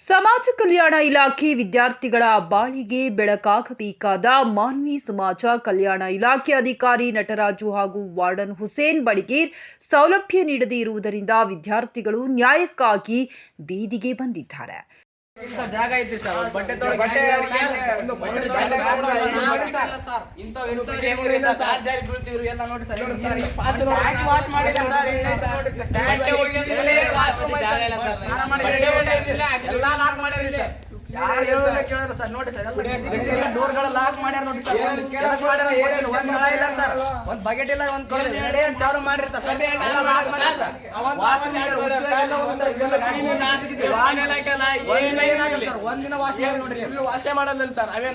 ಸಮಾಜ ಕಲ್ಯಾಣ ಇಲಾಖೆ ವಿದ್ಯಾರ್ಥಿಗಳ ಬಾಳಿಗೆ ಬೆಳಕಾಗಬೇಕಾದ ಮಾನ್ವಿ ಸಮಾಜ ಕಲ್ಯಾಣ ಇಲಾಖೆ ಅಧಿಕಾರಿ ನಟರಾಜು ಹಾಗೂ ವಾರ್ಡನ್ ಹುಸೇನ್ ಬಡಿಗೇರ್ ಸೌಲಭ್ಯ ನೀಡದೇ ಇರುವುದರಿಂದ ವಿದ್ಯಾರ್ಥಿಗಳು ನ್ಯಾಯಕ್ಕಾಗಿ ಬೀದಿಗೆ ಬಂದಿದ್ದಾರೆ. ಜಾಗ ಐತಿ ಸರ್ ಬಟ್ಟೆ ಎಲ್ಲ ನೋಡಿ ಸರ್. ಮಾಡಿ ಸರ್. ಪಾಚ್ ವಾಶ್ ಮಾಡಿಲ್ಲ ಸರ್. ಜಾಗ ಇಲ್ಲ ಸರ್. ಎಲ್ಲ ಲಾಕ್ ಮಾಡಿರಿ ಸರ್. ಯಾರು ಹೇಳೋದೇ ಕೇಳಲ್ಲ ಸರ್? ನೋಡಿ ಸರ್ ಎಲ್ಲ ಡೋರ್ಗಳ ಲಾಕ್ ಮಾಡ್ಯಾರ ನೋಡಿ ಸರ್. ಎದಕ್ ಮಾಡ್ಯಾರ ಗೊತ್ತಿಲ್ಲ ಒಂದ್ ನಳ ಇಲ್ಲ ಸರ್. ಒಂದ್ ಬಕೆಟ್ ಇಲ್ಲ ಒಂದ್ ಚಾರು ಮಾಡಿರ್ತಾರೆ ಸರ್. ಎಲ್ಲ ಲಾಕ್ ಮಾಡ್ಯಾರ ಸರ್. ವಾಶ್ ಮಾಡ್ಯಾರ ಎಲ್ಲ ಏನಾಗಲ್ಲ ವಾಶ್ ಮಾಡಿ. ಮಾಡೋದಿಲ್ಲ ಅವೇ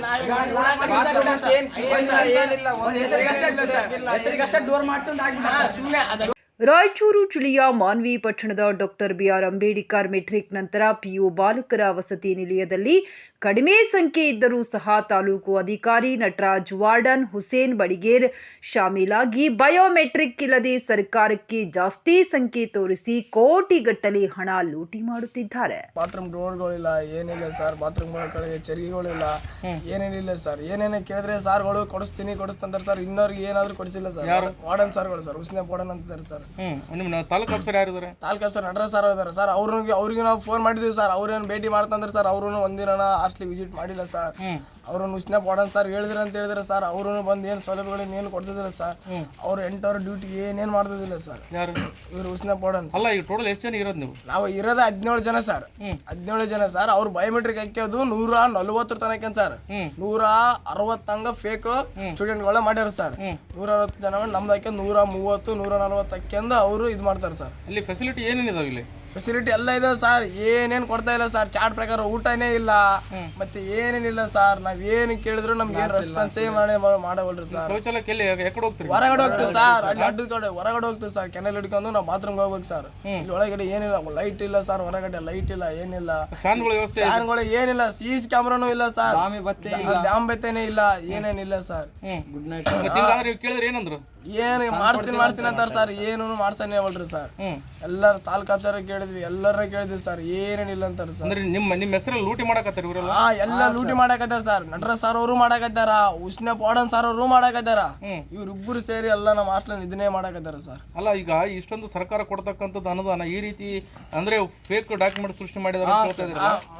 ಹೆಸರಿಗಷ್ಟೇ ಡೋರ್ ಮಾಡ್ಸೊಂದು ಆಗ್ಬಿಟ್ಟು ಸುಮ್ಮನೆ ಅದ ರಾಯಚೂರು ಜಿಲ್ಲೆಯ ಮಾನ್ವಿ ಪಟ್ಟಣದ doctor B R Ambedkar metric ನಂತರ ಪಿಯು ಬಾಲಕರ ವಸತಿ ನಿಲಯದಲ್ಲಿ ಕಡಿಮೆ ಸಂಖ್ಯೆ ಇದ್ದರೂ ಸಹ ತಾಲೂಕು ಅಧಿಕಾರಿ ನಟರಾಜ್ ವಾರ್ಡನ್ ಹುಸೇನ್ ಬಡಿಗೇರ್ ಶಾಮೀಲಾಗಿ ಬಯೋಮೆಟ್ರಿಕ್ ಇಲ್ಲದೆ ಸರ್ಕಾರಕ್ಕೆ ಜಾಸ್ತಿ ಸಂಖ್ಯೆ ತೋರಿಸಿ ಕೋಟಿಗಟ್ಟಲೆ ಹಣ ಲೂಟಿ ಮಾಡುತ್ತಿದ್ದಾರೆ. ಬಾತ್ರೂಮ್ ಡೋರ್ಗಳಿಲ್ಲ ಏನಿಲ್ಲ ಸರ್. ಬಾತ್ರೂಮ್ ಕೆಳಗೆ ಚರಿಗೆಗಳಿಲ್ಲ. ಏನೇನಿಲ್ಲ ಸರ್. ಏನೇನೇ ಕೇಳಿದ್ರೆ ಸಾರ್ಗಳು ಕೊಡಿಸ್ತೀನಿ ಕೊಡಿಸ್ತಂತಾರೆ ಸರ್. ಇನ್ನವ್ರಿಗೆ ಏನಾದ್ರು ಕೊಡಿಸಿಲ್ಲ ಸರ್. ವಾರ್ಡನ್ ಸಾರ್ಗಳು ಸರ್. ಉಸ್ನೆ ವಾರ್ಡನ್ ಅಂತಾರೆ ಸರ್. ನಿಮ್ಮ ತಾಲೂಕು ಆಫೀಸರ್ ಯಾರಿದ್ದಾರೆ ತಾಲೂಕು ಸರ್ ನಟರಾಜ್ ಸರ್ ಇದಾರೆ. ಸರ್ ಅವ್ರಿಗೆ ಅವ್ರಿಗೆ ನಾವು ಫೋನ್ ಮಾಡಿದ್ದೀವಿ ಸರ್ ಅವ್ರೇನು ಭೇಟಿ ಮಾಡ್ತಂದ್ರೆ ಸರ್ ಅವ್ರೂ ಒಂದಿನ ಹಾಸ್ಟ್ಲಿ ವಿಸಿಟ್ ಮಾಡಿಲ್ಲ ಸರ್ ಅವ್ರನ್ನ ಉಸ್ನೆ ಪಾಡನ್ ಸರ್ ಹೇಳಿದ್ರೆ ಅಂತ ಹೇಳಿದ್ರೆ ಸರ್ ಅವ್ರೂ ಬಂದು ಏನು ಸೌಲಭ್ಯಗಳನ್ನ ಏನು ಕೊಡ್ತಿದ್ರ ಸರ್ ಅವ್ರು ಎಂಟವ್ರ ಡ್ಯೂಟಿ ಏನೇನು ಮಾಡ್ತಿದ್ದಿಲ್ಲ ಸರ್ ಯಾರು? ಇವ್ರು ಉಸ್ನೆ ಪಾಡನ್ ಅಲ್ಲ ಈಗ ಟೋಟಲ್ ಎಷ್ಟು ಜನ ಇರೋದು ನೀವು? ನಾವು ಇರೋದೇ ಹದಿನೇಳು ಜನ ಸರ್ ಹದಿನೇಳು ಜನ ಸರ್ ಅವ್ರು ಬಯೋಮೆಟ್ರಿಕ್ ಹಾಕ್ಯೋದು ನೂರ ನಲ್ವತ್ತರ ತನಕ ಸರ್ ನೂರ ಅರವತ್ತಂಗ ಫೇಕ್ ಸ್ಟೂಡೆಂಟ್ಗಳ ಮಾಡ್ಯಾರ ಸರ್ ನೂರ ಅರವತ್ತು ಜನ ನಮ್ದು ಹಾಕ್ಯಂದು ನೂರ ಮೂವತ್ತು ನೂರ ನಲ್ವತ್ತು ಹಾಕ್ಯಂದು ಅವರು ಇದು ಮಾಡ್ತಾರೆ ಸರ್ ಇಲ್ಲಿ ಫೆಸಿಲಿಟಿ ಏನೇನಿದಾವೆ ಇಲ್ಲಿ? ಫೆಸಿಲಿಟಿ ಎಲ್ಲ ಇದಾವೆ ಸರ್. ಏನೇನು ಕೊಡ್ತಾ ಇಲ್ಲ ಸರ್. ಚಾಟ್ ಪ್ರಕಾರ ಊಟನೇ ಇಲ್ಲ. ಮತ್ತೆ ಏನೇನಿಲ್ಲ ಸರ್. ನಾವ್ ಏನು ಕೇಳಿದ್ರು ನಮ್ಗೆ ಏನು ರೆಸ್ಪಾನ್ಸೇ ಮಾಡಿ ಮಾಡವಲ್ರಿ ಸರ್. ಶೌಚಾಲಯಕ್ಕೆ ಎಲ್ಲಿ? ಎಕಡೆ ಹೋಗ್ತೀರಿ? ಹೊರಗಡೆ ಹೋಗ್ತೀವಿ ಸರ್. ಅಲ್ಲಿ ಅಡ್ಡ ಕಡೆ ಹೊರಗಡೆ ಹೋಗ್ತೀವಿ ಸರ್. ಕೆನಲ್ ಹಿಡ್ಕೊಂಡು ನಾವು ಬಾತ್ರೂಮ್ಗೆ ಹೋಗ್ಬೇಕು ಸರ್. ಇಲ್ಲಿ ಒಳಗಡೆ ಏನಿಲ್ಲ. ಲೈಟ್ ಇಲ್ಲ ಸರ್. ಹೊರಗಡೆ ಲೈಟ್ ಇಲ್ಲ ಏನಿಲ್ಲ. ಫ್ಯಾನ್ಗಳ ವ್ಯವಸ್ಥೆ ಫ್ಯಾನ್ಗಳು ಏನಿಲ್ಲ. ಸಿ ಸಿ ಕ್ಯಾಮ್ರಾನು ಇಲ್ಲ ಸರ್. ಡ್ಯಾಮ್ ಬತ್ತೇನೆ ಇಲ್ಲ. ಏನೇನಿಲ್ಲ ಸರ್. ಗುಡ್ ನೈಟ್ ನೀವು ಕೇಳಿದ್ರೆ ಏನಂದ್ರು? ಏನು ಮಾಡ್ತೀನಿ ಮಾಡ್ತೀನಿ ಅಂತಾರೆ ಸರ್. ಏನು ಮಾಡ್ಸಾನೆ ಅವಲ್ರಿ ಸರ್. ಎಲ್ಲರ ತಾಲೂಕು ಆಫೀಸರ್ ಕೇಳಿದ್ವಿ ಎಲ್ಲರ ಕೇಳಿದ್ವಿ ಸರ್. ಏನೇನಿಲ್ಲ ಅಂತಾರೆ ಸರ್. ಅಂದ್ರೆ ನಿಮ್ಮ ನಿಮ್ಮ ಹೆಸರಲ್ಲಿ ಲೂಟಿ ಮಾಡಕತ್ತಾರ ಇವರೆಲ್ಲ? ಹಾ ಎಲ್ಲ ಲೂಟಿ ಮಾಡಕತ್ತಾರ ಸರ್. ನಟರ ಸರ್ ಅವರು ಮಾಡಕತ್ತಾರ ಉಷ್ಣ ಪಾಡನ್ ಸರ್ ಅವರು ಮಾಡಕತ್ತಾರ. ಇವರಿಬ್ಬರು ಸೇರಿ ಎಲ್ಲ ನಮ್ಮ ಹಾಸ್ಟೆಲ್ ಇದನ್ನೇ ಮಾಡಕತ್ತಾರ ಸರ್. ಅಲ್ಲ ಈಗ ಇಷ್ಟೊಂದು ಸರ್ಕಾರ ಕೊಡ್ತಕ್ಕಂಥದ್ದು ಅನುದಾನ ಈ ರೀತಿ ಅಂದ್ರೆ ಫೇಕ್ ಡಾಕ್ಯುಮೆಂಟ್ ಸೃಷ್ಟಿ ಮಾಡಿದಾರೆ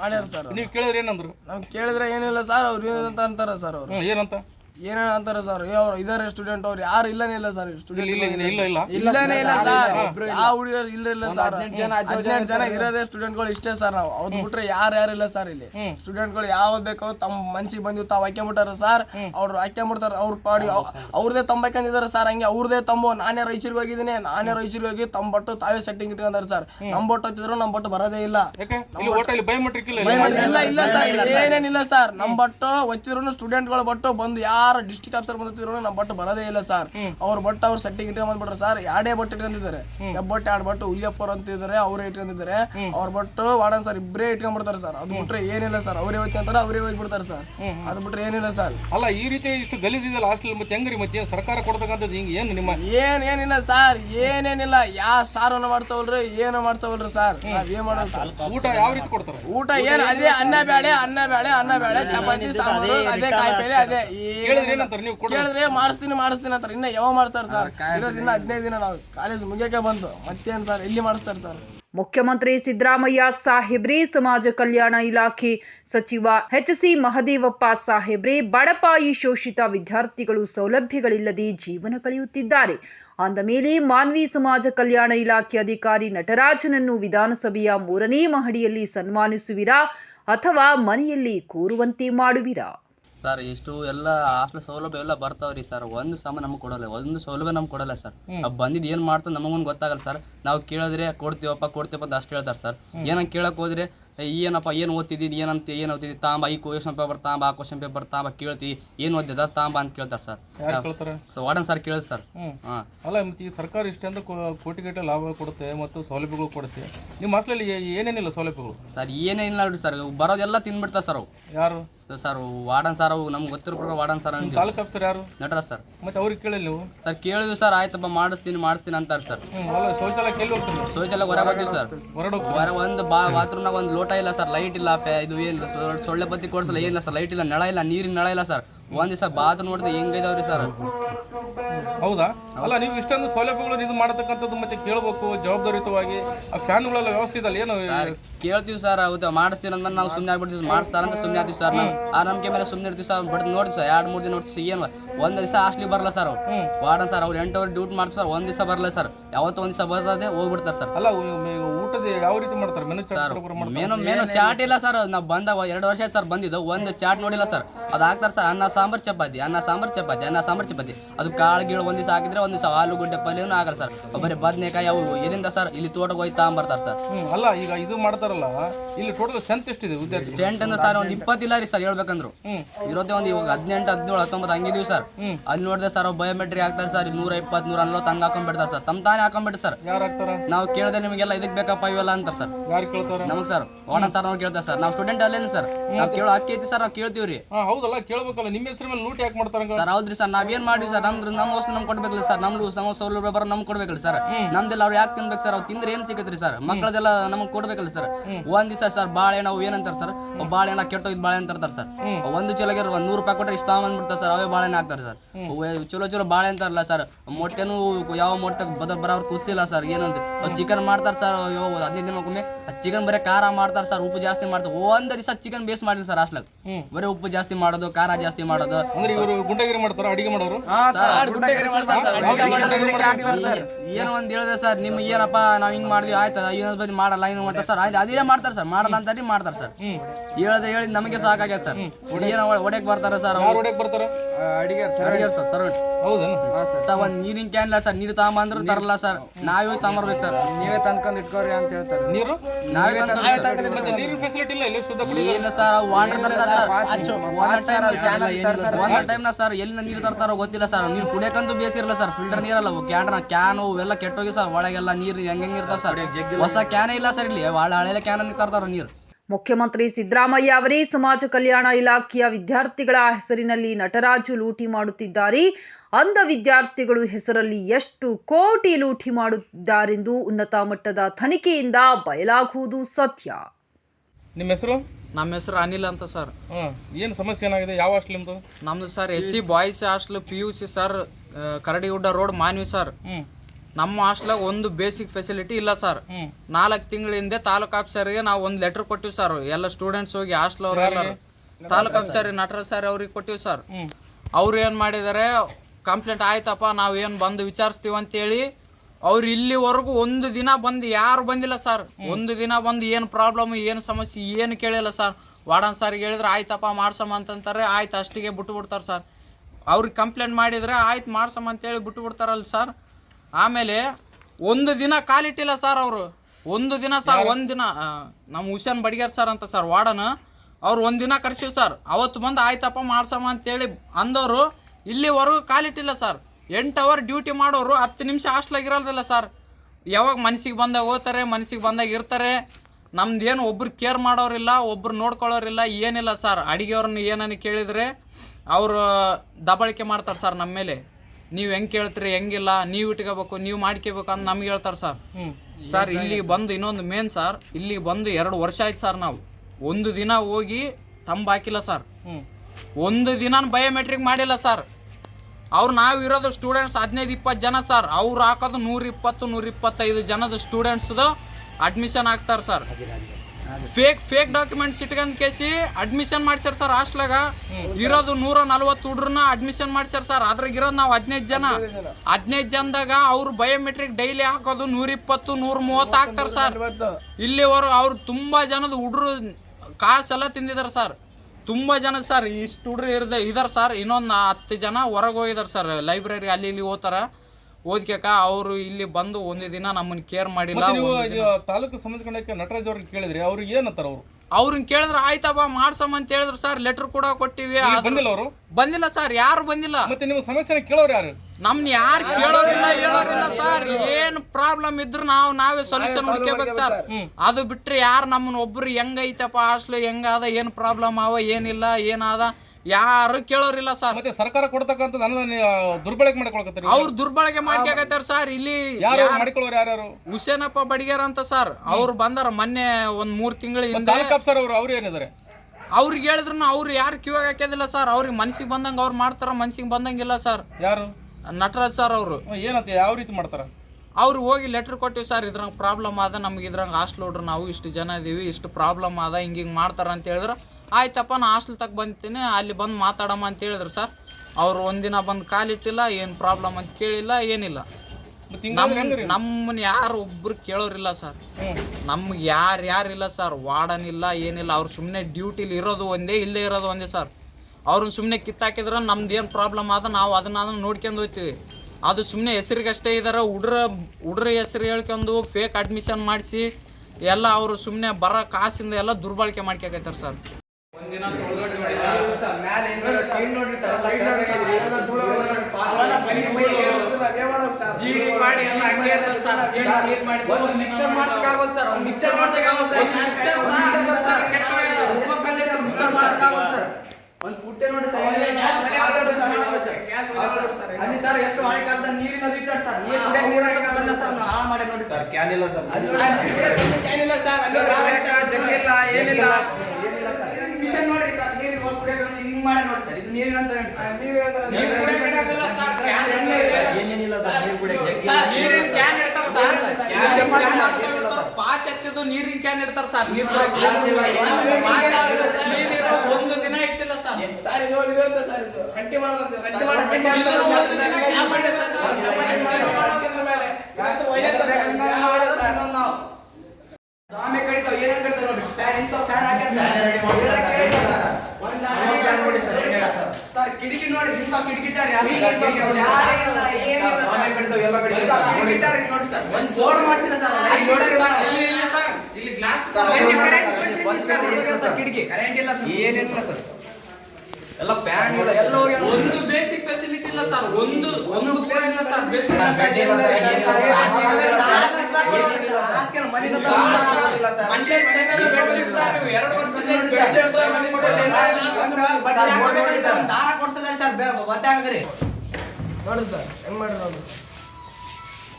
ಮಾಡ್ಯಾರ ಸರ್. ನೀವು ಕೇಳಿದ್ರೆ ಏನಂದ್ರು? ನಮ್ಗೆ ಕೇಳಿದ್ರೆ ಏನಿಲ್ಲ ಸರ್ ಅವ್ರು ಏನಂತ ಅಂತಾರ ಸರ್ ಅವ್ರು. ಏನಂತ? ಏನೇನ ಅಂತಾರೆ ಸರ್ ಏ ಅವ್ರು ಇದಾರೆ ಸ್ಟೂಡೆಂಟ್ ಅವ್ರು ಯಾರು ಇಲ್ಲನೇ ಇಲ್ಲ ಸರ್ ಸ್ಟೂಡೆಂಟ್ ಇಲ್ಲ ಇಲ್ಲ ಇಲ್ಲ ಇಲ್ಲ ಇಲ್ಲನೇ ಇಲ್ಲ ಸರ್ ಯಾವ ಹುಡುಗರು ಇಲ್ಲ ಇಲ್ಲ ಸರ್ ಹದಿನೆಂಟು ಜನ ಇರೋದೇ ಸ್ಟೂಡೆಂಟ್ಗಳು ಇಷ್ಟೇ ಸರ್ ನಾವು ಅವ್ರು ಬಿಟ್ರೆ ಯಾರು ಯಾರು ಇಲ್ಲ ಸರ್ ಇಲ್ಲಿ ಸ್ಟೂಡೆಂಟ್ಗಳು ಯಾವ್ದು ಬೇಕೋ ತಮ್ಮ ಮನ್ಸಿಗೆ ಬಂದು ತಾವು ಬಿಟ್ಟಾರ ಸರ್ ಅವ್ರು ಹಾಕ್ಕೊಂಬಿಡ್ತಾರ ಅವ್ರ ಪಾಡಿ ಅವ್- ಅವ್ರದೇ ತಂಬಕಂದಿದ್ದಾರೆ ಸರ್ ಹಂಗೆ ಅವ್ರದೇ ತಂಬು ನಾನೇ ರೈಚೂರಿಗೆ ಹೋಗಿದ್ದೀನಿ ನಾನೇ ರೈಚೂರಿಗೆ ಹೋಗಿ ತಮ್ಮ ಬಟ್ಟು ತಾವೇ ಸೆಟ್ಟಿಂಗ್ ಇಟ್ಕೊಂಡಾರ ಸರ್ ನಮ್ಮ ಬಟ್ಟು ಹತ್ತಿದ್ರು ನಮ್ಮ ಬಟ್ಟು ಬರೋದೇ ಇಲ್ಲ ಇಲ್ಲಿ ಹೋಟೆಲ್ ಬಯೋಮೆಟ್ರಿಕ್ ಇಲ್ಲ ಇಲ್ಲಿ. ಇಲ್ಲ ಇಲ್ಲ ಸರ್ ಏನೇನಿಲ್ಲ ಸರ್ ನಮ್ಮ ಬಟ್ಟು ಒತ್ತಿದ್ರು ಸ್ಟೂಡೆಂಟ್ಗಳ ಬಟ್ಟು ಬಂದು ಯಾರು ಡಿಸ್ಟಿಕ್ ಆಫೀಸರ್ ಬಂದಿದ್ರು ನಮ್ಮ ಬಟ್ಟು ಬರೋದೇ ಇಲ್ಲ ಸರ್. ಅವ್ರ ಬಟ್ಟು ಅವ್ರ ಸೆಟ್ಟಿಂಗ್ ಇಟ್ಕೊಂಡ್ ಬಂದ್ಬಿಟ್ರೆ ಸರ್ ಎರಡೇ ಬಟ್ಟು ಇಟ್ಕೊಂಡಿದ್ದಾರೆ. ಎಬ್ಬಟ್ಟು ಎರಡು ಬಟ್ಟು ಹುಲಿಯಪ್ಪರು ಅಂತ ಇದ್ದಾರೆ ಅವರೇ ಇಟ್ಕೊಂಡಿದ್ದಾರೆ. ಅವ್ರ ಬಟ್ಟು ವಾಡನ್ ಸರ್ ಇಬ್ಬರೇ ಇಟ್ಕೊಂಡ್ಬಿಡ್ತಾರೆ ಸರ್. ಅದು ಬಿಟ್ರೆ ಏನಿಲ್ಲ ಸರ್. ಅವರೇ ಹೋಗ್ತಾರೆ ಅವರೇ ಹೋಗ್ಬಿಡ್ತಾರೆ ಸರ್. ಅದು ಬಿಟ್ರೆ ಏನಿಲ್ಲ ಸರ್. ಅಲ್ಲ ಈ ರೀತಿ ಇಷ್ಟು ಗಲೀಜ್ ಇದೆಯಲ್ಲ ಹಾಸ್ಟೆಲ್ ಮತ್ತೆ ಹೆಂಗ್ರಿ ಮತ್ತೆ ಸರ್ಕಾರ ಕೊಡ್ತಕ್ಕಂಥದ್ದು ಹಿಂಗೆ ಏನು ನಿಮ್ಮ ಏನ್ ಏನಿಲ್ಲ ಸರ್ ಏನೇನಿಲ್ಲ. ಯಾ ಸಾರನ್ನು ಮಾಡ್ಸವಲ್ರಿ ಏನು ಮಾಡ್ಸವಲ್ರಿ ಸರ್. ನಾವ್ ಏನ್ ಮಾಡೋದು ಊಟ ಯಾವ ರೀತಿ ಕೊಡ್ತಾರೆ? ಊಟ ಏನ್ ಅದೇ ಅನ್ನ ಬೇಳೆ ಅನ್ನ ಬೇಳೆ ಅನ್ನ ಬೇಳೆ ಚಪಾತಿ ಸಾಂಬಾರು ಅದೇ ಕಾಯಿ ಪಲ್ಯ ಅದೇ ಕೇಳಿದ್ರೆ ಏನಂತಾರೆ? ನೀವು ಕೊಡ. ಕೇಳಿದ್ರೆ ಮಾಡಿಸ್ತೀನಿ ಮಾಡಿಸ್ತೀನಿ ಅಂತಾರೆ. ಇನ್ನ ಯಾವ ಮಾಡ್ತಾರೆ ಸರ್? ಇರೋದಿನ ಇನ್ನ ಹದಿನೈದು ದಿನ ನಾವು ಕಾಲೇಜ್ ಮುಗಿಯಕ್ಕೆ ಬಂತು ಮತ್ತೇನು ಸರ್? ಎಲ್ಲಿ ಮಾಡಿಸ್ತಾರೆ ಸರ್? ಮುಖ್ಯಮಂತ್ರಿ ಸಿದ್ದರಾಮಯ್ಯ ಸಾಹೇಬ್ರೆ ಸಮಾಜ ಕಲ್ಯಾಣ ಇಲಾಖೆ ಸಚಿವ ಎಚ್ ಸಿ ಮಹದೇವಪ್ಪ ಸಾಹೇಬ್ರೆ ಬಡಪಾಯಿ ಶೋಷಿತ ವಿದ್ಯಾರ್ಥಿಗಳು ಸೌಲಭ್ಯಗಳಿಲ್ಲದೆ ಜೀವನ ಕಳೆಯುತ್ತಿದ್ದಾರೆ. ಅಂದ ಮೇಲೆ ಮಾನ್ವಿ ಸಮಾಜ ಕಲ್ಯಾಣ ಇಲಾಖೆ ಅಧಿಕಾರಿ ನಟರಾಜನನ್ನು ವಿಧಾನಸಭೆಯ ಮೂರನೇ ಮಹಡಿಯಲ್ಲಿ ಸನ್ಮಾನಿಸುವಿರಾ ಅಥವಾ ಮನೆಯಲ್ಲಿ ಕೂರುವಂತೆ ಮಾಡುವಿರಾ? ಸರ್ ಇಷ್ಟು ಎಲ್ಲ ಹಾಸ್ಟೆಲ್ ಸೌಲಭ್ಯ ಎಲ್ಲ ಬರ್ತಾವ್ರಿ ಸರ್ ಒಂದು ಸಮ ನಮ್ಗೆ ಕೊಡಲ್ಲ ಒಂದು ಸೌಲಭ್ಯ ನಮ್ಗೆ ಕೊಡಲ್ಲ ಸರ್ ಅವ್ ಬಂದಿದ್ದು ಏನು ಮಾಡ್ತಾರೆ ನಮಗೊಂದು ಗೊತ್ತಾಗಲ್ಲ ಸರ್ ನಾವು ಕೇಳಿದ್ರೆ ಕೊಡ್ತೀವಪ್ಪ ಕೊಡ್ತೀವಪ್ಪ ಅಂತ ಅಷ್ಟು ಹೇಳ್ತಾರೆ ಸರ್ ಏನಂಗೆ ಕೇಳಕ್ ಹೋದ್ರೆ ಏನಪ್ಪ ಏನು ಓದ್ತಿದ್ದೀನಿ ಏನಂತ ಏನು ಓದ್ತಿದ್ದಿ ತಾಂಬ ಈ ಕ್ವಶನ್ ಪೇಪರ್ ತಾಂಬ ಆ ಕ್ವಶನ್ ಪೇಪರ್ ತಾಂಬ ಕೇಳ್ತಿ ಏನು ಓದಿದ ತಾಂಬ ಅಂತ ಕೇಳ್ತಾರೆ ಸರ್ ಸೊ ವಾರ್ಡನ್ ಸರ್ ಕೇಳಿದ್ ಸರ್ ಹಾಂ. ಅಲ್ಲ ಮತ್ತೆ ಈ ಸರ್ಕಾರ ಇಷ್ಟೊಂದು ಕೋಟಿಗಟ್ಟಲೆ ಲಾಭ ಕೊಡುತ್ತೆ ಮತ್ತು ಸೌಲಭ್ಯಗಳು ಕೊಡುತ್ತೆ. ನಿಮ್ಮ ಮಕ್ಕಳಲ್ಲಿ ಏನೇನಿಲ್ಲ ಸೌಲಭ್ಯಗಳು? ಸರ್ ಏನೇನಿಲ್ಲ ನೋಡಿ ಸರ್ ಬರೋದೆಲ್ಲ ತಿನ್ಬಿಡ್ತಾರೆ ಸರ್ ಅವು. ಯಾರು? ಸರ್ ವಾರ್ಡನ್ ಸರ್ ಅವು ನಮ್ಗೆ ಗೊತ್ತಿರೋ ಪ್ರಕಾರ ವಾರ್ಡನ್ ಸರ್ ತಾಲೂಕು ಯಾರು? ನಟರಾಜ್ ಸರ್. ಮತ್ತೆ ಅವ್ರಿಗೆ ಕೇಳಿಲ್ಲ ನೀವು? ಸರ್ ಕೇಳಿದ್ವಿ ಸರ್ ಆಯ್ತಪ್ಪ ಮಾಡಿಸ್ತೀನಿ ಮಾಡಿಸ್ತೀನಿ ಅಂತಾರೆ ಸರ್. ಶೌಚಾಲಯ ಎಲ್ಲಿ ಹೋಗ್ತೀರಿ ಶೌಚಾಲಯ ಹೊರ ಬರ್ತೀವಿ ಸರ್. ಹೊರಡೆ ಹೊರ ಒಂದು ಬಾ ಬಾತ್ರೂಮ್ನಾಗ ಒಂದು ಲೋಟ ಇಲ್ಲ ಸರ್ ಲೈಟ್ ಇಲ್ಲ ಫ್ಯಾ ಇದು ಏನು ಸೊಳ್ಳೆ ಬತ್ತಿ ಕೊಡ್ಸಲ್ಲ ಏನಿಲ್ಲ ಸರ್ ಲೈಟ್ ಇಲ್ಲ ನಳ ಇಲ್ಲ ನೀರಿನ ನಳ ಇಲ್ಲ ಸರ್. ಒಂದು ದಿವಸ ಬಾತ್ರೂಮ್ ನೋಡಿದ್ರೆ ಹೆಂಗೈದವ್ರಿ ಸರ್? ಹೌದಾ? ಅಲ್ಲ ನೀವು ಇಷ್ಟೊಂದು ಸೌಲಭ್ಯಗಳು ಇದು ಮಾಡತಕ್ಕಂಥದ್ದು ಮತ್ತೆ ಕೇಳಬೇಕು ಜವಾಬ್ದಾರಿಯುತವಾಗಿ. ಆ ಫ್ಯಾನ್ಗಳೆಲ್ಲ ವ್ಯವಸ್ಥೆ ಇದಲ್ಲ ಏನು ಕೇಳ್ತೀವಿ ಸರ್ ಹೌದು. ಮಾಡಿಸ್ತೀನಿ ಅಂದ್ರೆ ನಾವು ಸುಮ್ಮನೆ ಆಗ್ಬಿಡ್ತೀವಿ. ಮಾಡಿಸ್ತಾರಂತ ಸುಮ್ಮನೆ ಆಗ್ತೀವಿ ಸರ್ ನಾವು. ಆ ನಂಬಿಕೆ ಮೇಲೆ ಸುಮ್ಮನೆ ಇರ್ತೀವಿ ಸರ್. ಬಟ್ ನೋಡ್ತೀವಿ ಸರ್ ಎರಡು ಮೂರು ದಿನ ನೋಡ್ತೀವಿ ಏನು? ಒಂದು ದಿವಸ ಹಾಸ್ಟ್ಲಿ ಬರಲ್ಲ ಸರ್ ಅವ್ರು. ವಾರ್ಡನ್ ಸರ್ ಅವ್ರು ಎಂಟು ಅವರ್ ಡ್ಯೂಟಿ ಮಾಡ್ತಾರೆ ಒಂದು ದಿವಸ ಬರಲ್ಲ ಸರ್. ಯಾವತ್ತೂ ಒಂದು ದಿವಸ ಬರ್ತದೆ ಹೋಗ್ಬಿಡ್ತಾರೆ ಸರ್. ಅಲ್ಲ ಊಟದ ಯಾವ ರೀತಿ ಮಾಡ್ತಾರೆ? ಮೆನು ಮಾಡ್ತಾರೆ? ಮೇನು ಮೇನು ಚಾಟ್ ಇಲ್ಲ ಸರ್. ನಾವು ಬಂದ ಎರಡು ವರ್ಷ ಸರ್ ಬಂದಿದ್ದು. ಒಂದು ಚಾಟ್ ನೋಡಿಲ್ಲ ಸರ್. ಅದು ಹಾಕ್ತಾರೆ ಸರ್ ಅನ್ನ ಸಾಂಬಾರ್ ಚಪಾತಿ. ಅನ್ನ ಸಾಂಬಾರ್ ಚಪಾತಿ. ಅನ್ನ ಸಾಂಬಾರ್ ಚಪಾತಿ. ಅದು ಕಾಳು ಗೀಳು ಒಂದಿವಸ ದಿವಸ ಹಾಕಿದ್ರೆ ಒಂದು ದಿವಸ ಆಲೂಗಡ್ಡೆ ಪಲ್ಯನೂ ಆಗಲ್ಲ ಸರ್ ಬರೀ ಬದನೆಕಾಯಿ ಅವು ಎಲ್ಲಿಂದ ಸರ್ ಇಲ್ಲಿ ತೋಟಕ್ಕೆ ಹೋಗಿ ತಗೊಂಬರ್ತಾರೆ ಸರ್ ಹ್ಮ್ ಅಲ್ಲ ಈಗ ಇದು ಮಾಡ್ತಾರಲ್ಲ ಇಲ್ಲಿ ಟೋಟಲ್ ಸ್ಟ್ರೆಂತ್ ಎಷ್ಟಿದೆ ವಿದ್ಯಾರ್ಥಿ ಸ್ಟೆಂಟ್ ಅಂದ್ರೆ ಸರ್ ಒಂದು ಇಪ್ಪತ್ತಿಲ್ಲ ರೀ ಸರ್ ಹೇಳ್ಬೇಕಂದ್ರು. ಹ್ಮ್. ಇರೋದೇ ಒಂದು ಇವಾಗ ಹದಿನೆಂಟು ಹದಿನೇಳು ಹತ್ತೊಂಬತ್ತು ಹಂಗಿದೀವಿ ಸರ್ ಅಲ್ಲಿ ನೋಡಿದ್ರೆ ಸರ್ ಅವ್ರು ಬಯೋಮೆಟ್ರಿಕ್ ಹಾಕ್ತಾರೆ ಸರ್ ನೂರ ಇಪ್ಪತ್ತು ನೂರ ಅನ್ನೋ ತಂಗ ಹಾಕೊಂಡ್ಬಿಡ್ತಾರೆ ಸರ್ ತಮ್ಮ ತಾನೇ ಹಾಕೊಂಡ್ಬಿಟ್ಟು ಸರ್ ಯಾರು ಹಾಕ್ತಾರ? ನಾವು ಕೇಳಿದ್ರೆ ನಿಮಗೆಲ್ಲ ಇದಕ್ಕೆ ಬೇಕಪ್ಪ ಇವೆಲ್ಲ ಅಂತ ಸರ್ ಯಾರು ಕೇಳ್ತಾರ? ನಮಗೆ ಸರ್ ಓಣ ಸರ್ ನಾವು ಕೇಳ್ತಾರೆ ಸರ್ ನಾವು ಸ್ಟೂಡೆಂಟ್ ಅಲ್ಲೇನು ಸರ್ ನಾವು ಕೇಳೋ ಹಕ್ಕಿ ಐತಿ ಸರ್ ನಾವು ಕೇಳ್ತೀವಿ ರೀ ಹಾ ಹೌದಲ್ಲ ಕೇಳ್ಬೇಕಲ್ಲ ನಿಮ್ಮ ಹೆಸರು ಮೇಲೆ ಲೂಟ್ ಯಾಕೆ ಮಾಡ್ತಾರಂಗ? ಸರ್ ಹೌದ್ರಿ ಸರ್ ನಾವೇನ್ ಮಾಡಿವಿ ಸರ್ ನಮ್ದು ನಮ್ಮ ವಸ್ತು ನಮ್ಗೆ ಕೊಡ್ಬೇಕಲ್ಲ ಸರ್ ನಮ್ದು ಸಮ ಸೌಲಭ್ಯ ಬರೋ ನಮ್ಗೆ ಕೊಡ್ಬೇಕಲ್ಲ ಸರ್. ನಮ್ದೆಲ್ಲ ಅವ್ರು ಯಾಕೆ ತಿನ್ಬೇಕು ಸರ್? ಅವ್ರು ತಿಂದ್ರೆ ಏನು ಸಿಗತ್ರಿ ಸರ್? ಮಕ್ಕಳದೆಲ್ಲ ನಮಗೆ ಕೊಡ್ಬೇಕಲ್ಲ ಸರ್. ಒಂದ್ ದಿವಸ ಸರ್ ಬಾಳೆ ಅವು ಏನಂತಾರೆ ಸರ್? ಅವು ಬಾಳೆಹಣ್ಣ ಕೆಟ್ಟೋಗಿದ್ ಬಾಳೆ ತರ್ತಾರೆ ಸರ್. ಒಂದು ಚೀಲಗೆ ಒಂದ್ ನೂರು ರೂಪಾಯಿ ಕೊಟ್ಟರೆ ಇಷ್ಟ ಬಂದ್ಬಿಡ್ತಾರೆ ಸರ್. ಅವೇ ಬಾಳೆಹಣ್ಣು ಹಾಕ್ತಾರೆ ಸರ್. ಚಲೋ ಚಲೋ ಬಾಳೆ ಅಂತಾರಲ್ಲ ಸರ್. ಮೊಟ್ಟೆನೂ ಯಾವ ಮೊಟ್ಟೆ ಬದ ಬರೋರು ಕೂತಿಲ್ಲ ಸರ್. ಏನಂತ ಚಿಕನ್ ಮಾಡ್ತಾರೆ ಸರ್. ಅಯ್ಯೋ ಹದಿನೈದು ದಿನಕ್ಕೊಮ್ಮೆ ಚಿಕನ್ ಬರೀ ಖಾರ ಮಾಡ್ತಾರೆ ಸರ್. ಉಪ್ಪು ಜಾಸ್ತಿ ಮಾಡ್ತಾರೆ. ಒಂದ್ ದಿವಸ ಚಿಕನ್ ಬೇಸ್ ಮಾಡಿಲ್ಲ ಸರ್ ಅಷ್ಟಾಗ ಬರೀ ಉಪ್ಪು ಜಾಸ್ತಿ ಮಾಡೋದು ಖಾರ ಜಾಸ್ತಿ ಮಾಡೋದು. ಅಂದ್ರೆ ಇವರು ಗುಂಡಗಿರಿ ಮಾಡ್ತಾರ? ಅಡಿಗೆ ಮಾಡೋರು? ಏನೋ ಒಂದ್ ಹೇಳಿದೆ ಸರ್ ನಿಮ್ಗೆ ಏನಪ್ಪ ನಾವ್ ಹಿಂಗ್ ಮಾಡಿದ್ವಿ ಆಯ್ತು ಇನ್ನೊಂದ್ ಬದಿ ಮಾಡಲ್ಲ ಏನು ಮಾಡ್ತಾರೆ. ಸರ್ ಆಯ್ತು ಅದೇ ಮಾಡ್ತಾರೆ ಸರ್ ಮಾಡಲ್ಲ ಅಂತ ಮಾಡ್ತಾರೆ ಸರ್. ಹೇಳಿದ್ರೆ ಹೇಳಿ ನಮಗೆ ಸಾಕಾಗ್ಯದ ಸರ್. ಏನೋ ಒಡೆಕ್ ಬರ್ತಾರೆ ಸರ್ ಹೊಡ್ಯಕ್ ಬರ್ತಾರ? ಅಡಿಗೆ ಸರ್ ಸರ್ ಹೌದೇನು? ಸರ್. ಒಂದ್ ನೀರಿನ ಕ್ಯಾನ್ಲ ಇಲ್ಲ ಸರ್ ನೀರು ತಗೊಂಬಂದ್ರೆ ತರಲ್ಲ ಸರ್. ನಾವೇ ಹೋಗಿ ತಗೊಂಬರ್ಬೇಕು ಸರ್. ನೀವೇ ತಂದ್ಕೊಂಡು ಇಟ್ಕೋರಿ ಅಂತ ಹೇಳ್ತಾರೆ. ನೀರು? ನಾವೇ ಸರ್. ಮತ್ತೆ ನೀರಿನ ಫೆಸಿಲಿಟಿ ಇಲ್ಲ ಇಲ್ಲಿ ಶುದ್ಧ ಕುಡಿ ಇಲ್ಲ ಸರ್ ವಾಟರ್ ತರ್ತಾರೆ ಸರ್ ಒಂದ್ ಟೈಮ್ ಒಂದ್ ಟೈಮ್ ಸರ್. ಎಲ್ಲಿಂದ ನೀರು ತರ್ತಾರೋ ಗೊತ್ತಿಲ್ಲ ಸರ್. ನೀರು ಕುಡಿಯಕ್ಕಂತೂ ಬೇಸಿರಲ್ಲ ಸರ್. ಫಿಲ್ಟರ್ ನೀರಲ್ಲ ಕ್ಯಾನ್ ಕ್ಯಾನು ಎಲ್ಲ ಕೆಟ್ಟೋಗಿ ಸರ್. ಒಳಗೆಲ್ಲ ನೀರು ಹೆಂಗ್ ಹೆಂಗ್ ಇರ್ತಾವ ಸರ್. ಹೊಸ ಕ್ಯಾನೇ ಇಲ್ಲ ಸರ್ ಇಲ್ಲಿ. ಭಾಳ ಹಳೆಯ ಕ್ಯಾನ್ ತರ್ತಾರ ನೀರು. ಮುಖ್ಯಮಂತ್ರಿ ಸಿದ್ದರಾಮಯ್ಯ ಅವರೇ ಸಮಾಜ ಕಲ್ಯಾಣ ಇಲಾಖೆಯ ವಿದ್ಯಾರ್ಥಿಗಳ ಹೆಸರಿನಲ್ಲಿ ನಟರಾಜು ಲೂಟಿ ಮಾಡುತ್ತಿದ್ದಾರೆ. ಅಂಧ ವಿದ್ಯಾರ್ಥಿಗಳು ಹೆಸರಲ್ಲಿ ಎಷ್ಟು ಕೋಟಿ ಲೂಟಿ ಮಾಡುತ್ತಿದ್ದಾರೆಂದು ಉನ್ನತ ಮಟ್ಟದ ತನಿಖೆಯಿಂದ ಬಯಲಾಗುವುದು ಸತ್ಯ. ನಿಮ್ಮ ಹೆಸರು? ನಮ್ಮ ಹೆಸರು ಅನಿಲ್ ಅಂತ ಸರ್. ಹಾ ಏನು ಸಮಸ್ಯೆ ಏನಾಗಿದೆ? ಯಾವ ಹಾಸ್ಟೆಲ್ ನಿಮ್ದು? ನಮ್ದು sir S C boys hostel P U C sir Karadigudda road Manvi sir. Hmm. ನಮ್ಮ ಹಾಸ್ಟ್ಲಾಗ ಒಂದು ಬೇಸಿಕ್ ಫೆಸಿಲಿಟಿ ಇಲ್ಲ ಸರ್ ನಾಲ್ಕು ತಿಂಗಳ ಹಿಂದೆ ತಾಲೂಕು ಆಫೀಸರ್ಗೆ ನಾವು ಒಂದು ಲೆಟರ್ ಕೊಟ್ಟಿವಿ ಸರ್ ಎಲ್ಲ ಸ್ಟೂಡೆಂಟ್ಸ್ ಹೋಗಿ ಹಾಸ್ಟೆಲ್ ಅವ್ರ ತಾಲೂಕ್ ಆಫೀಸರ್ ನಟರಾಜ್ ಸರ್ ಅವ್ರಿಗೆ ಕೊಟ್ಟಿವಿ ಸರ್ ಅವ್ರು ಏನು ಮಾಡಿದ್ದಾರೆ ಕಂಪ್ಲೇಂಟ್ ಆಯ್ತಪ್ಪ ನಾವು ಏನು ಬಂದು ವಿಚಾರಿಸ್ತೀವಿ ಅಂತೇಳಿ ಅವ್ರು ಇಲ್ಲಿವರೆಗೂ ಒಂದು ದಿನ ಬಂದು ಯಾರು ಬಂದಿಲ್ಲ ಸರ್ ಒಂದು ದಿನ ಬಂದು ಏನು ಪ್ರಾಬ್ಲಮ್ ಏನು ಸಮಸ್ಯೆ ಏನು ಕೇಳಿಲ್ಲ ಸರ್ ವಾರ್ಡನ್ ಸರ್ಗೆ ಹೇಳಿದ್ರೆ ಆಯ್ತಪ್ಪ ಮಾಡ್ಸಮ್ಮ ಅಂತಂತಾರೆ. ಆಯ್ತು ಅಷ್ಟಿಗೆ ಬಿಟ್ಟು ಬಿಡ್ತಾರೆ ಸರ್ ಅವ್ರಿಗೆ ಕಂಪ್ಲೇಂಟ್ ಮಾಡಿದರೆ ಆಯ್ತು ಮಾಡ್ಸಮ್ಮ ಅಂತೇಳಿ ಬಿಟ್ಟು ಬಿಡ್ತಾರಲ್ಲ ಸರ್ ಆಮೇಲೆ ಒಂದು ದಿನ ಕಾಲಿಟ್ಟಿಲ್ಲ ಸರ್ ಅವರು. ಒಂದು ದಿನ ಸರ್ ಒಂದು ದಿನ ನಮ್ಮ ಹುಸೇನ್ ಬಡಿಗೇರ್ ಸರ್ ಅಂತ ಸರ್ ವಾರ್ಡನ್ ಅವ್ರು ಒಂದು ದಿನ ಕರ್ಸಿವ್ ಸರ್. ಅವತ್ತು ಬಂದು ಆಯ್ತಪ್ಪ ಮಾಡ್ಸಮ್ಮ ಅಂತೇಳಿ ಅಂದವರು ಇಲ್ಲಿವರೆಗೂ ಕಾಲಿಟ್ಟಿಲ್ಲ ಸರ್. ಎಂಟು ಅವರ್ ಡ್ಯೂಟಿ ಮಾಡೋರು ಹತ್ತು ನಿಮಿಷ ಹಾಸ್ಟ್ಲಾಗ ಇರೋದಿಲ್ಲ ಸರ್. ಯಾವಾಗ ಮನಸ್ಸಿಗೆ ಬಂದಾಗ ಹೋಗ್ತಾರೆ ಮನಸ್ಸಿಗೆ ಬಂದಾಗ ಇರ್ತಾರೆ. ನಮ್ದೇನು ಒಬ್ರು ಕೇರ್ ಮಾಡೋರಿಲ್ಲ ಒಬ್ರು ನೋಡ್ಕೊಳ್ಳೋರಿಲ್ಲ ಏನಿಲ್ಲ ಸರ್. ಅಡಿಗೆಯವ್ರನ್ನ ಏನನ್ನು ಕೇಳಿದರೆ ಅವರು ದಬಳಿಕೆ ಮಾಡ್ತಾರೆ ಸರ್ ನಮ್ಮ ಮೇಲೆ. ನೀವು ಹೆಂಗೆ ಕೇಳ್ತೀರಿ ಹೆಂಗಿಲ್ಲ ನೀವು ಇಟ್ಕೋಬೇಕು ನೀವು ಮಾಡ್ಕೋಬೇಕು ಅಂತ ನಮ್ಗೆ ಹೇಳ್ತಾರೆ ಸರ್. ಸರ್ ಇಲ್ಲಿಗೆ ಬಂದು ಇನ್ನೊಂದು ಮೇನ್ ಸರ್ ಇಲ್ಲಿಗೆ ಬಂದು ಎರಡು ವರ್ಷ ಆಯ್ತು ಸರ್ ನಾವು. ಒಂದು ದಿನ ಹೋಗಿ ತಂಬ ಹಾಕಿಲ್ಲ ಸರ್. ಒಂದು ದಿನ ಬಯೋಮೆಟ್ರಿಕ್ ಮಾಡಿಲ್ಲ ಸರ್. ಅವ್ರು ನಾವು ಇರೋದು ಸ್ಟೂಡೆಂಟ್ಸ್ ಹದಿನೈದು ಇಪ್ಪತ್ತು ಜನ ಸರ್. ಅವ್ರು ಹಾಕೋದು ನೂರಿಪ್ಪತ್ತು ನೂರಿಪ್ಪತ್ತೈದು ನೂರ ಇಪ್ಪತ್ತೈದು ಜನದ ಸ್ಟೂಡೆಂಟ್ಸ್ದು ಅಡ್ಮಿಷನ್ ಹಾಕ್ತಾರೆ ಸರ್. ಫೇಕ್ ಫೇಕ್ ಡಾಕ್ಯುಮೆಂಟ್ಸ್ ಇಟ್ಕೊಂಡು ಕೇಸಿ ಅಡ್ಮಿಷನ್ ಮಾಡ್ಸ್ಯಾರ ಸರ್ ಹಾಸ್ಟ್ಲಾಗ ಇರೋದು ನೂರ ನಲ್ವತ್ತು ಹುಡ್ರನ್ನ ಅಡ್ಮಿಷನ್ ಮಾಡ್ಸ್ಯಾರ ಸರ್ ಅದ್ರಾಗ ಇರೋದು ನಾವು ಹದಿನೈದು ಜನ. ಹದಿನೈದು ಜನದಾಗ ಅವ್ರು ಬಯೋಮೆಟ್ರಿಕ್ ಡೈಲಿ ಹಾಕೋದು ನೂರ ಇಪ್ಪತ್ತು ನೂರ ಮೂವತ್ತು ಹಾಕ್ತಾರೆ ಸರ್ ಇಲ್ಲಿವರೆಗೂ ಅವ್ರು ತುಂಬಾ ಜನದ ಹುಡ್ರು ಕಾಸೆಲ್ಲ ತಿಂದಿದ್ದಾರೆ ಸರ್ ತುಂಬಾ ಜನ ಸರ್ ಇಷ್ಟು ಹುಡ್ರು ಇರ್ದ ಇದಾರೆ ಸರ್ ಇನ್ನೊಂದು ಹತ್ತು ಜನ ಹೊರಗೆ ಹೋಗಿದಾರೆ ಸರ್ ಲೈಬ್ರರಿ ಅಲ್ಲಿ ಇಲ್ಲಿ ಹೋಗ್ತಾರ. ಓದ್ಕ್ಯಾಕ ಅವರು ಇಲ್ಲಿ ಬಂದು ಒಂದು ದಿನ ನಮ್ಮನ್ನ ಕೇರ್ ಮಾಡಿಲ್ಲ ನೀವು ತಾಲೂಕು ಕಲ್ಯಾಣಕ್ಕೆ ನಟರಾಜ್ ಅವ್ರಿಗೆ ಕೇಳಿದ್ರಿ ಅವ್ರಿಗೆ ಏನಂತಾರ ಅವರು? ಅವ್ರನ್ನ ಕೇಳಿದ್ರೆ ಆಯ್ತಪ್ಪ ಮಾಡ್ಸಮ್ಮ ಅಂತ ಹೇಳಿದ್ರು ಸರ್ ಲೆಟರ್ ಕೂಡ ಕೊಟ್ಟಿವಿ ಆದ್ರೂ- ಬಂದಿಲ್ಲ ಅವರು? ಬಂದಿಲ್ಲ ಸರ್ ಯಾರು ಬಂದಿಲ್ಲ. ಮತ್ತೆ ನೀವು ಸಮಸ್ಯೆನ ಕೇಳೋರು ಯಾರು? ನಮ್ನ ಯಾರು ಕೇಳೋದಿಲ್ಲ ಹೇಳೋದಿಲ್ಲ ಸರ್ ಏನ್ ಪ್ರಾಬ್ಲಮ್ ಇದ್ರು ನಾವು ನಾವೇ ಸೊಲ್ಯೂಷನ್ ಹುಡ್ಕೋಬೇಕು ಸರ್ ಅದು ಬಿಟ್ರೆ ಯಾರು ನಮ್ಮನ್ನ ಒಬ್ರು ಹೆಂಗೈತಪ್ಪ ಹಾಸ್ಟ್ಲು ಹೆಂಗಾದ ಏನ್ ಪ್ರಾಬ್ಲಮ್ ಅವ ಏನಿಲ್ಲ ಏನಾದ. ಯಾರು ಕೇಳೋರಿಲ್ಲ ಸರ್. ಮತ್ತೆ ಸರ್ಕಾರ ಕೊಡ್ತಕ್ಕಂಥ ನನ್ನ ದುರ್ಬಳಕೆ ಮಾಡ್ಕೊಳಕತ್ತಾರೆ ಅವ್ರು ದುರ್ಬಳಕೆ ಮಾಡ್ಕೊಳ್ತಾರೆ ಸರ್. ಇಲ್ಲಿ ಯಾರು ಮಾಡಿಕೊಳ್ಳೋರು ಯಾರು ಹುಸೇನಪ್ಪ ಬಡಿಗೇರ್ ಅಂತ ಸರ್. ಅವ್ರು ಬಂದಾರ ಮೊನ್ನೆ ಒಂದ್ ಮೂರ್ ತಿಂಗಳ ಹಿಂದೆ. ಅಫ್ಸರ್ ಅವರು ಅವ್ರು ಏನಿದ್ದಾರೆ ಅವ್ರಿಗೆ ಹೇಳಿದ್ರು ಅವ್ರು ಯಾರು ಕಿವಾಗ ಹಾಕೋದಿಲ್ಲ ಸರ್. ಅವ್ರಿಗೆ ಮನ್ಸಿಗೆ ಬಂದಂಗ ಅವ್ರು ಮಾಡ್ತಾರ ಮನ್ಸಿಗೆ ಬಂದಂಗಿಲ್ಲ ಸರ್. ಯಾರು? ನಟರಾಜ್ ಸರ್ ಅವರು. ಏನಂತೆ ಯಾವ ರೀತಿ ಮಾಡ್ತಾರ? ಅವ್ರು ಹೋಗಿ ಲೆಟ್ರ್ ಕೊಟ್ಟಿವಿ ಸರ್. ಇದ್ರಂಗೆ ಪ್ರಾಬ್ಲಮ್ ಆದ ನಮ್ಗೆ ಇದ್ರಂಗೆ ಹಾಸ್ಟ್ಲ್ ನೋಡ್ರಿ ನಾವು ಇಷ್ಟು ಜನ ಇದೀವಿ ಇಷ್ಟು ಪ್ರಾಬ್ಲಮ್ ಆದ ಹಿಂಗೆ ಹಿಂಗೆ ಮಾಡ್ತಾರ ಅಂತ ಹೇಳಿದ್ರು. ಆಯ್ತಪ್ಪ ನಾನು ಹಾಸ್ಟೆಲ್ ತಗ ಬಂತೀನಿ ಅಲ್ಲಿ ಬಂದು ಮಾತಾಡಮ್ಮ ಅಂತ ಹೇಳಿದ್ರು ಸರ್ ಅವ್ರು ಒಂದಿನ ಬಂದು ಕಾಲಿಟ್ಟಿಲ್ಲ ಏನು ಪ್ರಾಬ್ಲಮ್ ಅಂತ ಕೇಳಿಲ್ಲ ಏನಿಲ್ಲ. ನಮ್ಮ ನಮ್ಮನ್ನ ಯಾರು ಒಬ್ರು ಕೇಳೋರಿಲ್ಲ ಸರ್ ನಮ್ಗೆ ಯಾರು ಯಾರಿಲ್ಲ ಸರ್ ವಾರ್ಡನ್ ಇಲ್ಲ ಏನಿಲ್ಲ ಅವ್ರು ಸುಮ್ಮನೆ ಡ್ಯೂಟಿಲಿ ಇರೋದು ಒಂದೇ ಇಲ್ಲೇ ಇರೋದು ಒಂದೇ ಸರ್ ಅವ್ರನ್ನ ಸುಮ್ಮನೆ ಕಿತ್ತಾಕಿದ್ರೆ ನಮ್ದು ಏನು ಪ್ರಾಬ್ಲಮ್ ಆದ ನಾವು ಅದನ್ನ ಅದನ್ನ ನೋಡ್ಕೊಂಡು ಹೋಗ್ತೀವಿ ಅದು ಸುಮ್ಮನೆ ಹೆಸರಿಗಷ್ಟೇ ಇದ್ದಾರೆ ಹುಡ್ರ ಹುಡ್ರ ಹೆಸರು ಹೇಳ್ಕೊಂಡು ಫೇಕ್ ಅಡ್ಮಿಷನ್ ಮಾಡಿಸಿ ಎಲ್ಲ ಅವರು ಸುಮ್ಮನೆ ಬರೋ ಕಾಸಿಂದ ಎಲ್ಲ ದುರ್ಬಳಕೆ ಮಾಡ್ಕೊಕೈತಾರೆ sir mixer ಮಾಡ್ಸಕ್ಕಾಗಲ್ಲ sir mixer sir mixer sir, sir, ಕೆಟ್ಟ ರೂಪಕ್ಕಲ್ಲೇ ಸರ್ ಮಿಕ್ಸರ್ ಒಂದು ಪುಟ್ಟೆ ನೋಡಿ. ಅಲ್ಲಿ ಸರ್ ಎಷ್ಟು ಹಳೆ ಕಾಲದ ನೀರಿನ ಇಟ್ಟಾರೆ ಸರ್ ನೀರು ಕುಡಿಯಕ್ಕೆ ನೀರು ಸರ್ ನಾವು ಮಾಡಿ ನೋಡಿ ಸರ್ ಕ್ಯಾನ್ ಇಲ್ಲ ಸರ್ ಕ್ಯಾನ್ ಇಲ್ಲ ಸರ್ ಏನಿಲ್ಲ ಮಿಷನ್ ನೋಡಿ ಸರ್ ನೀರು ಕುಡಿಯೋದು ಹಿಂಗ್ ಮಾಡಿ ನೋಡಿ ಸರ್. ಇದು ನೀರಿನ ಅಂತ ಹೇಳಿ ಸರ್. ನೀರು ಸರ್? ಏನೇನಿಲ್ಲ ನೀರು ನೀರಿನ ಕ್ಯಾನ್ ಇಡ್ತಾರ ಸರ್. ಪಾಚ್ ಎತ್ತಿದ್ದು ನೀರಿನ ಕ್ಯಾನ್ ಇಡ್ತಾರ ಸರ್? ನೀರು ಒಂದು ದಿನ ಇಟ್ಟಿಲ್ಲ ಸರ್. ಸರ್ ಇದು ಸರ್ ಇದು ಗಂಟೆ ಮಾಡೋದು ಗಂಟೆ ಮಾಡೋದು ಗಂಟೆ ಇದನ್ನು ಮಾಡೋದು ಒಂದು ದಿನ ಕ್ಯಾನ್ ಮಾಡಿಲ್ಲ ಸರ್. ಇವತ್ತು ಒಳ್ಳೆದು ಸರ್, ಹಂಗಾರೆ ಮಾಡೋದು ಇನ್ನೊಂದು ನಾವು. ಆಮೆ ಕಡಿತಾವ್, ಏನೇನ್ ಕಡಿತಾವ್ ನೋಡಿ. ಫ್ಯಾನ್ ಇಂಥ ಫ್ಯಾನ್ ಹಾಕ್ಯಾರ ಸರ್. ಎಲ್ಲ ಕಡಿತಾವ್ ಸರ್. ಒಂದ್ ನಾಲ್ಕು ಫ್ಯಾನ್ ನೋಡಿ ಸರ್, ಹೆಂಗೆ ಸರ್. ಸರ್, ಕಿಟಕಿ ನೋಡಿ ಇಂಥ ಕಿಟಕಿ ಇಟ್ಟಾರೆ. ಅದು ಯಾರಿಲ್ಲ, ಏನಿಲ್ಲ ಸರ್. ಆಮೆ ಕಡಿತಾವ್, ಎಲ್ಲ ಕಡಿತಾವ್. ಇಂಥ ಕಿಟಕಿ ನೋಡಿ ಸರ್. ಒಂದ್ ಬೋರ್ಡ್ ಮಾಡ್ಸಿದೆ ಸರ್. ಇಲ್ಲಿ ಗ್ಲಾಸ್ ಕಿಟಕಿ. ಕರೆಂಟ್ ಇಲ್ಲ ಸರ್. ಏನಿಲ್ಲ ಸರ್. ಎಲ್ಲ ಫ್ಯಾನ್ ಇಲ್ಲ ಎಲ್ಲ ಒಂದು ಬೇಸಿಕ್ ಫೆಸಿಲಿಟಿ ಇಲ್ಲ ಸರ್. ಒಂದು ಒಂದು ಇಲ್ಲ ಸರ್. ಬೇಸಿಕ್ ನೋಡ್ರಿ ಸರ್, ಹೆಂಗ್ ಸರ್.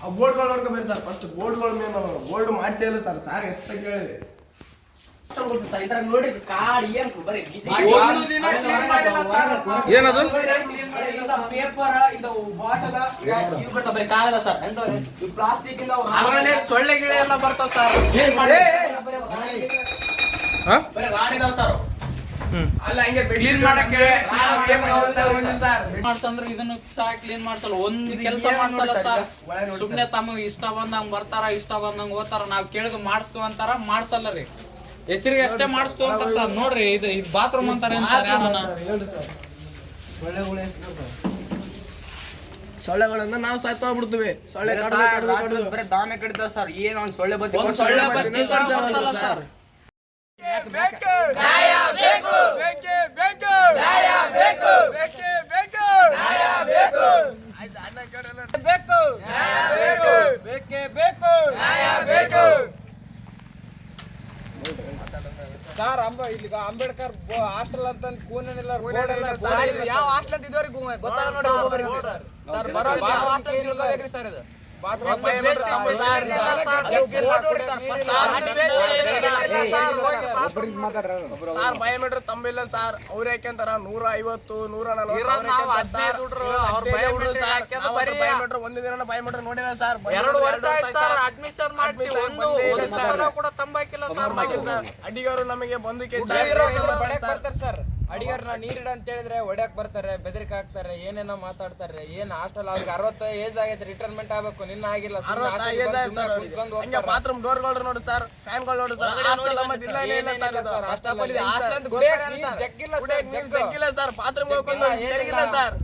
ಆ ಬೋರ್ಡ್ಗಳು ನೋಡ್ಕೋಬೇಡಿ ಸರ್. ಫಸ್ಟ್ ಬೋರ್ಡ್ಗಳ ಮೇಲೆ ಬೋರ್ಡ್ ಮಾಡಿಸೇ ಇಲ್ಲ ಸರ್. ಸಾರ್ ಎಷ್ಟು ಸಲ ಏನದು? ಪೇಪರ್ ಇದು ಬಾಟಲ್. ಇವು ಬರ್ತಾವ ಬರೀ ಕಾಗದ ಸರ್. ಎಂತ ಪ್ಲಾಸ್ಟಿಕ್ ಇಂದ ಅವು ಅದರಲ್ಲಿ ಸೊಳ್ಳೆ ಗಿಳೆ ಎಲ್ಲ ಬರ್ತಾವ ಸರ್? ಬರೀ ಅಲ್ಲ ಹಂಗೆ ಕ್ಲೀನ್ ಮಾಡಕ್ಕೆ ಸರ್. ಮಾಡ್ಸಂದ್ರೆ ಇದನ್ನು ಸಹ ಕ್ಲೀನ್ ಮಾಡ್ಸಲ್ಲ. ಒಂದ್ ಕೆಲಸ ಮಾಡ್ಸಲ್ಲ ಸರ್. ಸುಮ್ನೆ ತಮಗೆ ಇಷ್ಟ ಬಂದಂಗ ಬರ್ತಾರ ಇಷ್ಟ ಬಂದಂಗ ಹೋತಾರ ನಾವ್ ಕೇಳಿದ್ ಮಾಡಿಸ್ತು ಅಂತಾರ ಮಾಡ್ಸಲ್ಲ ರೀ. ಹೆಸರಿಗೆ ಅಷ್ಟೇ ಮಾಡಿಸ್ತು ಅಂತ ಸರ್. ನೋಡ್ರಿ ಇದು ಇದು ಬಾತ್ರೂಮ್ ಅಂತಾರೆ ಸೊಳ್ಳೆಗಳನ್ನ ಸರ್ ಯಾರನ್ನ? ಹೇಳ್ರಿ ಸರ್ ಸೊಳ್ಳೆಗಳು ಎಷ್ಟು ಇರ್ತಾವೆ? ಸೊಳ್ಳೆಗಳಿಂದ ನಾವು ಸಾಯ್ತಾ ಬಿಡ್ತೀವಿ ಸೊಳ್ಳೆ ಕಡ್ದು ಕಡ್ದು ಕಡ್ದು. ಬರೀ ದಾಮೆ ಕಡಿತಾವ ಸರ್. ಏನ್ ಒಂದ್ ಸೊಳ್ಳೆ ಬತ್ತಿ ಒಂದ್ ಸೊಳ್ಳೆ ಬತ್ತಿ ಬೇಕು? ಮಾಡ್ಸಲ್ಲ ಸರ್ ಸರ್ ಅಂಬ ಇಲ್ಲಿ ಅಂಬೇಡ್ಕರ್ ಹಾಸ್ಟೆಲ್ ಅಂತ ಕೂನೆಲ್ಲ ಯಾವ ಹಾಸ್ಟೆಲ್ ಇದ್ದವ್ರಿಗೆ ಗೊತ್ತಾಗ ನೋಡಿ ಸರ್. ಸರ್. ಬರೋ ಹಾಸ್ಟೆಲ್ ಸರ್ ಇದು? ಸಾರ್ ಬಯೋಮೀಟರ್ ತಂಬಿಲ್ಲ ಸರ್ ಅವ್ರ ಯಾಕೆಂತಾರ ನೂರ ಐವತ್ತು ನೂರ ಇರೋದ್ ನಾವು ಹದಿನೈದು ಹುಡ್ರು, ಅವ್ರ biometric ಹಾಕ್ಯಂದು ಬರೀ ಬಯೋಮೀಟರ್ ಒಂದು ದಿನ ಬಯೋಮೀಟರ್ ನೋಡಿಲ್ಲ ಸರ್ ಎರಡು ವರ್ಷ ಆಯ್ತು ಸರ್ ಅಡ್ಮಿಷನ್ ಮಾಡಿಸಿ ಒಂದು ಕೂಡ ತಂಬಾಕಿಲ್ಲ ಸರ್. ಅಡಿಗರು ನಮಗೆ ಬಂದು ಕೇಸ್ ಸರ್ ಅಡಿಗಾರನ ನೀರಿಡ ಅಂತ ಹೇಳಿದ್ರೆ ಒಡ್ಯಾಕ್ ಬರ್ತಾರೆ ಬೆದರಿಕೆ ಹಾಕ್ತಾರೆ ಏನೇನೋ ಮಾತಾಡ್ತಾರೆ ಏನ್ ಹಾಸ್ಟೆಲ್ ಅವ್ರಿಗೆ ಅರವತ್ತು ಏಜ್ ಆಗೈತೆ ರಿಟೈರ್ಮೆಂಟ್ ಆಗ್ಬೇಕು ನಿನ್ನ ಆಗಿಲ್ಲ. ಬಾತ್ರೂಮ್ ಡೋರ್ಗಳು ನೋಡಿ ಸರ್ ಫ್ಯಾನ್ಗಳು ನೋಡಿ ಸರ್ ಹಾಸ್ಟೆಲ್ ಇಲ್ಲ ಸರ್ ಇಲ್ಲ ಜಗ್ಗಿಲ್ಲ ಸರ್, ಬಾತ್ರೂಮ್ ಹೋಗ್ಕೊಂಡು ಜಗ್ಗಿಲ್ಲ, ಸರ್.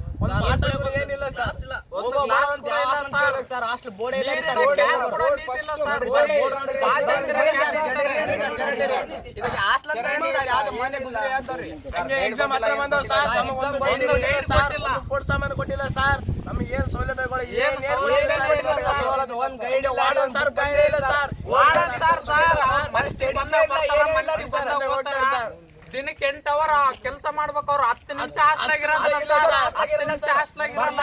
ಏನಿಲ್ಲ ಸರ್ ಹೋಗೋ sir. Sir hostel board sir sir sir sir. Sir ಅಂತಾರ್ರಿ exam ಹತ್ರ ಬಂದವು ಸರ್ ನಮಗೆ ಗೈಡ್ ಸರ್ ಫುಡ್ ಸಾಮಾನು ಕೊಟ್ಟಿಲ್ಲ ಸರ್ ನಮಗೆ ಏನು ಸೌಲಭ್ಯಗಳು ಏನು ಸೌಲಭ್ಯ ಸರ್. ಒಂದ್ ಇಲ್ಲ, ವಾರ್ಡನ್ ಸರ್ ಬಂದೇ ಇಲ್ಲ ಸರ್ ವಾರ್ಡನ್ ಸರ್ ಸರ್ ಬರ್ತಾರ, ಸರ್, ದಿನಕ್ಕೆ ಎಂಟು ಅವರ್ ಕೆಲಸ ಮಾಡ್ಬೇಕು ಅವ್ರು ಹತ್ತು ನಿಮಿಷ ಹತ್ತು ನಿಮಿಷ ಹತ್ತು ನಿಮಿಷ ಹಾಸ್ಲಾಗಿರಲ್ಲ